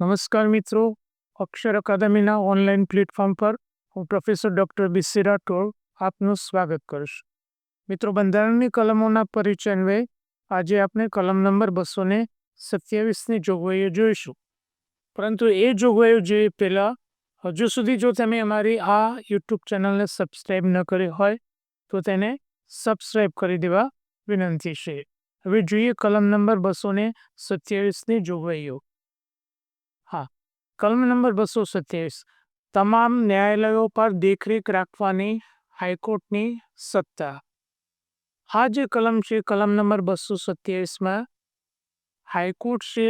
નમસ્કાર મિત્રો. અક્ષર અકાદમીના online platform પર હું પ્રોફેસર ડૉક્ટર બિસ્સી રાઠોડ આપનું સ્વાગત કરીશ. મિત્રો, બંધારણની કલમોના પરિચય અન્વયે આજે આપણે કલમ નંબર બસો ને સત્યાવીસની જોગવાઈઓ જોઈશું. પરંતુ એ જોગવાઈઓ જોઈએ પહેલાં, હજુ સુધી જો તમે અમારી આ યુટ્યુબ ચેનલને સબસ્ક્રાઈબ ન કરી હોય, તો તેને સબસ્ક્રાઈબ કરી દેવા વિનંતી છે. હવે જોઈએ કલમ નંબર બસો ને સત્યાવીસની જોગવાઈઓ. કલમ નંબર બસો સત્યાવીસ. તમામ ન્યાયાલયો પર દેખરેખ રાખવાની હાઈકોર્ટની સત્તા. આ જે કલમ છે, કલમ નંબર બસો સત્યાવીસમાં હાઈકોર્ટ છે,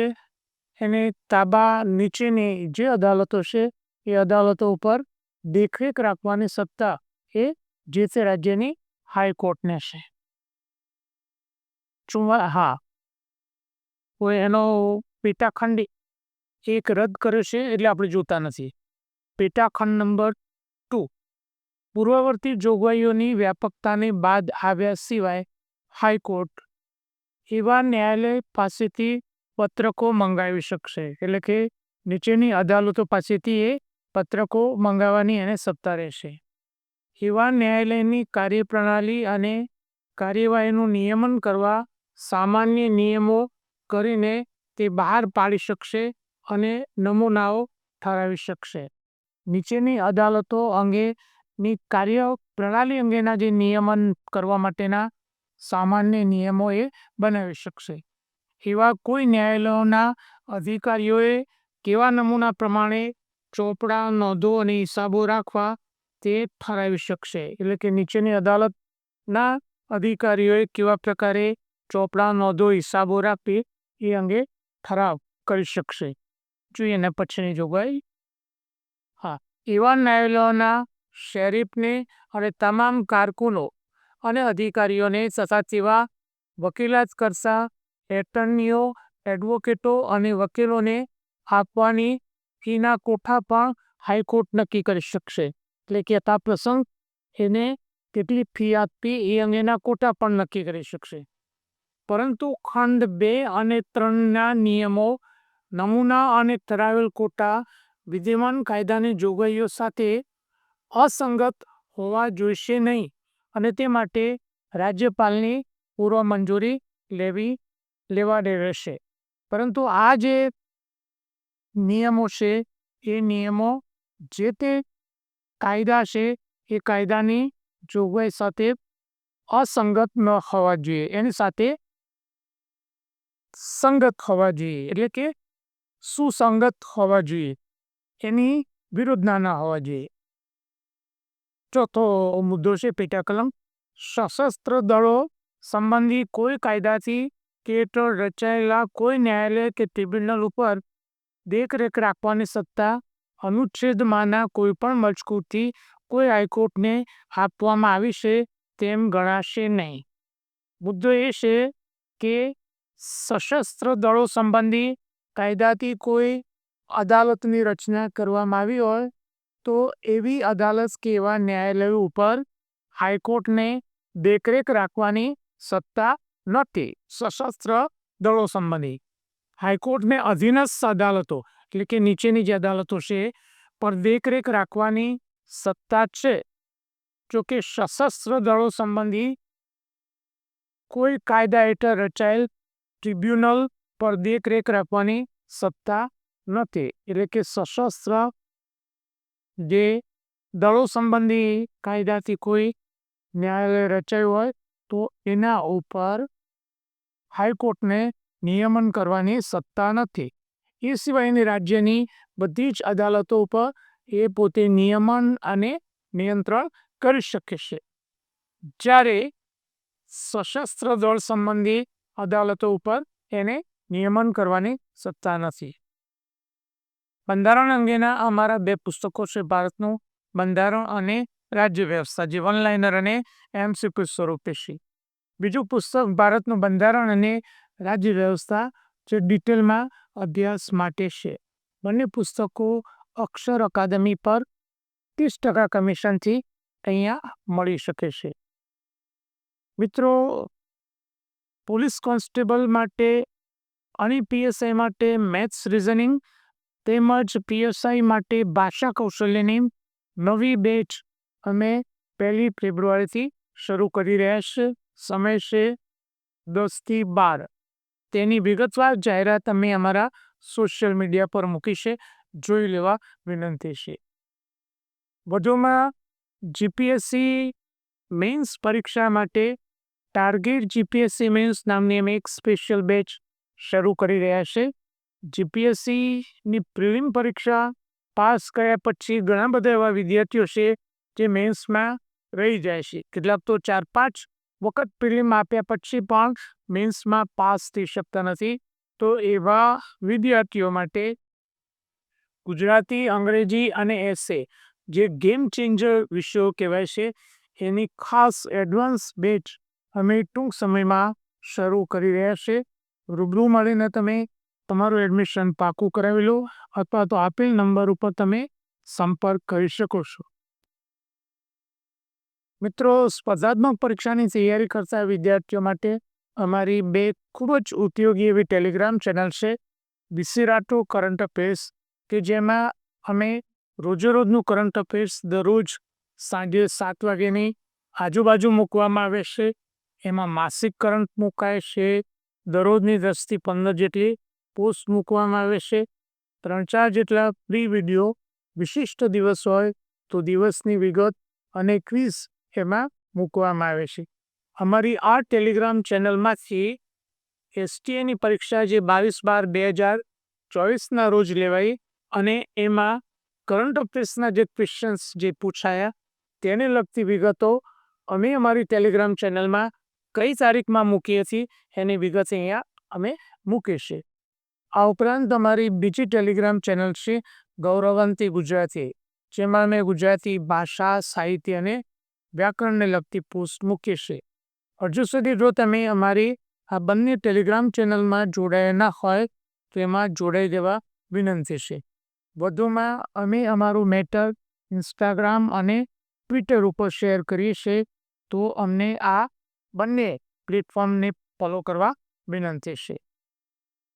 એને તાબા નીચેની જે અદાલતો છે, એ અદાલતો ઉપર દેખરેખ રાખવાની સત્તા એ જે તે રાજ્યની હાઈકોર્ટને છે. ચુમ્મા હા. એનો પેટાખંડી એક રદ કર્યો છે એટલે આપણે જોતા નથી. પેટાખંડ નંબર ટુ. પૂર્વવર્તી જોગવાઈઓની વ્યાપકતાને બાદ આવ્યા સિવાય હાઈકોર્ટ એવા ન્યાયાલય પાસેથી પત્રકો મંગાવી શકશે. એટલે કે નીચેની અદાલતો પાસેથી એ પત્રકો મંગાવવાની એને સત્તા રહેશે. એવા ન્યાયાલયની કાર્યપ્રણાલી અને કાર્યવાહીનું નિયમન કરવા સામાન્ય નિયમો કરીને તે બહાર પાડી શકશે અને નમૂનાઓ ઠરાવી શકશે. નીચેની અદાલતો અંગેની કાર્ય પ્રણાલી અંગેના જે નિયમન કરવા માટેના સામાન્ય નિયમો એ બનાવી શકશે. એવા કોઈ ન્યાયાલયોના અધિકારીઓએ કેવા નમૂના પ્રમાણે ચોપડા, નોંધો અને હિસાબો રાખવા તે ઠરાવી શકશે? એટલે કે નીચેની અદાલતના અધિકારીઓએ કેવા પ્રકારે ચોપડા, નોંધો, હિસાબો રાખવી એ અંગે ઠરાવ કરી શકશે? જોઈએ અને પછીની જોગવાઈ. હા, એવા ન્યાયાલયોના શેરીફને અને તમામ કારકુનો અને અધિકારીઓને તથા તેવા વકીલાત કરતા એટર્નીઓ, એડવોકેટો અને વકીલોને આપવાની ફીના કોઠા પણ હાઈકોર્ટ નક્કી કરી શકશે. એટલે કે યથા પ્રસંગ એને કેટલી ફી આપવી એ અંગેના કોટા પણ નક્કી કરી શકશે. પરંતુ ખંડ બે અને ત્રણના નિયમો નમૂના અને ઠરાવેલ કોટા વિદ્યમાન કાયદાની જોગવાઈઓ સાથે અસંગત હોવા જોઈશે નહીં અને તે માટે રાજ્યપાલની પૂર્વ મંજૂરી લેવી, લેવાડે રહેશે. પરંતુ આ જે નિયમો છે, એ નિયમો જે તે કાયદા છે, એ કાયદાની જોગવાઈ સાથે અસંગત ન હોવા જોઈએ. એની સાથે સંગત હોવા જોઈએ. એટલે કે સુસંગત હોવા જોઈએ. એની વિરુદ્ધના ના હોવા જોઈએ. ચોથો મુદ્દો છે પેટા સશસ્ત્ર દળો સંબંધી કોઈ કાયદાથી કે હેઠળ રચાયેલા કોઈ ન્યાયાલય કે ટ્રિબ્યુનલ ઉપર દેખરેખ રાખવાની સત્તા અનુચ્છેદમાંના કોઈ પણ મજકૂરથી કોઈ હાઈકોર્ટને આપવામાં આવી છે તેમ ગણાશે નહીં. મુદ્દો એ છે કે સશસ્ત્ર દળો સંબંધી કાયદાથી કોઈ અદાલતની રચના કરવામાં આવી હોય, તો એવી અદાલત કે એવા ન્યાયાલયો ઉપર હાઈકોર્ટને દેખરેખ રાખવાની સત્તા નથી. સશસ્ત્ર દળો સંબંધી. હાઈકોર્ટને અધીનસ્થ અદાલતો, એટલે કે નીચેની જે અદાલતો છે, પર દેખરેખ રાખવાની સત્તા છે. જોકે સશસ્ત્ર દળો સંબંધી કોઈ કાયદા હેઠળ રચાયેલ ટ્રિબ્યુનલ પર દેખરેખ રાખવાની સત્તા નથી. એટલે કે સશસ્ત્ર જે દળો સંબંધી કાયદાથી કોઈ ન્યાયાલય રચાયું હોય, તો એના ઉપર હાઈકોર્ટને નિયમન કરવાની સત્તા નથી. એ સિવાયની રાજ્યની બધી જ અદાલતો ઉપર એ પોતે નિયમન અને નિયંત્રણ કરી શકે છે. જ્યારે સશસ્ત્ર દળ સંબંધી અદાલતો ઉપર એને નિયમન કરવાની સત્તા નથી. બંધારણ અંગેના અમારા બે પુસ્તકો છે ભારતનું બંધારણ અને રાજ્ય વ્યવસ્થા, જે વનલાઇનર અને એમસીક્યુ સ્વરૂપે છે. બીજું પુસ્તક ભારતનું બંધારણ અને રાજ્ય વ્યવસ્થા, જે ડિટેલમાં અભ્યાસ માટે છે. બંને પુસ્તકો અક્ષર અકાદમી પર ત્રીસ ટકા કમિશનથી અહીંયા મળી શકે છે. મિત્રો, પોલીસ કોન્સ્ટેબલ માટે અને પીએસઆઈ માટે મેથ્સ રિઝનિંગ તેમજ પીએસઆઈ માટે ભાષા કૌશલ્યની નવી બેચ અમે પહેલી ફેબ્રુઆરીથી શરૂ કરી રહ્યા છે. સમય છે દસથી બાર. તેની વિગતવાર જાહેરાત અમે અમારા સોશિયલ મીડિયા પર મૂકી છે. જોઈ લેવા વિનંતી છે. વધુમાં જીપીએસસી મેન્સ પરીક્ષા માટે ટાર્ગેટ જીપીએસસી મેન્સ નામની અમે એક સ્પેશિયલ બેચ શરૂ કરી રહ્યા છે. જીપીએસસીની પ્રિલિમ પરીક્ષા પાસ કર્યા પછી ઘણા બધા એવા વિદ્યાર્થીઓ છે જે મેન્સમાં રહી જાય છે. કેટલાક તો ચાર પાંચ વખત પ્રિલિમ આપ્યા પછી પણ મેન્સમાં પાસ થઈ શકતા નથી. તો એવા વિદ્યાર્થીઓ માટે ગુજરાતી, અંગ્રેજી અને એસે જે ગેમ ચેન્જર વિષયો કહેવાય છે, એની ખાસ એડવાન્સ બેચ અમે ટૂંક સમયમાં શરૂ કરી રહ્યા છે. રૂબરૂ મળીને તમે તમારું એડમિશન પાકું કરાવી લો અથવા તો આપેલ નંબર ઉપર તમે સંપર્ક કરી શકો છો. મિત્રો, સ્પર્ધાત્મક પરીક્ષાની તૈયારી કરતા વિદ્યાર્થીઓ માટે અમારી બે ખૂબ જ ઉપયોગી એવી ટેલિગ્રામ ચેનલ છે વિસિરાટો કરંટ અફેર્સ, કે જેમાં અમે રોજેરોજનું કરંટ અફેર્સ દરરોજ સાંજે સાત વાગ્યાની આજુબાજુ મૂકવામાં આવે છે. એમાં માસિક કરંટ મુકાય છે દરરોજની દસથી પંદર જેટલી પોસ્ટ મૂકવામાં આવે છે. ત્રણ ચાર જેટલા પ્રી વીડિયો વિશિષ્ટ દિવસ હોય તો દિવસની વિગત અને ક્વિઝ એમાં મૂકવામાં આવે છે. અમારી આ ટેલિગ્રામ ચેનલમાંથી એસટીએની પરીક્ષા જે બાવીસ બાર બે હજાર ચોવીસના રોજ લેવાઈ અને એમાં કરંટ અફેર્સના જે ક્વેશ્ચન્સ જે પૂછાયા, તેને લગતી વિગતો અમે અમારી ટેલિગ્રામ ચેનલમાં કઈ તારીખમાં મૂકીએ છીએ એની વિગત અહીંયા અમે મૂકીશું આ ઉપરાંત અમારી બીજી ટેલિગ્રામ ચેનલ છે ગૌરવંતી ગુજરાતી, જેમાં અમે ગુજરાતી ભાષા, સાહિત્ય અને વ્યાકરણને લગતી પોસ્ટ છીએ. હજુ સુધી જો તમે અમારી આ બંને ટેલિગ્રામ ચેનલમાં જોડાયા ના હોય, તો એમાં જોડાઈ દેવા વિનંતી છે. વધુમાં અમે અમારું મેટર, ઇન્સ્ટાગ્રામ અને ટ્વિટર ઉપર શેર કરીએ છીએ, તો અમને આ બંને પ્લેટફોર્મને ફોલો કરવા વિનંતી છે.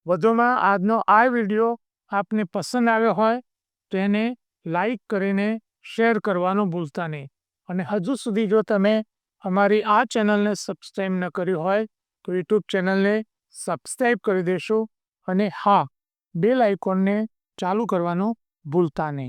વધુમાં આજનો આ વીડિયો આપને પસંદ આવ્યો હોય તો એને લાઈક કરીને શેર કરવાનું ભૂલતા નહીં. અને હજુ સુધી જો તમે અમારી આ ચેનલને સબસ્ક્રાઈબ ન કરી હોય તો યુટ્યુબ ચેનલને સબસ્ક્રાઈબ કરી દેશો અને હા, બેલ આઇકોનને ચાલુ કરવાનું ભૂલતા નહીં.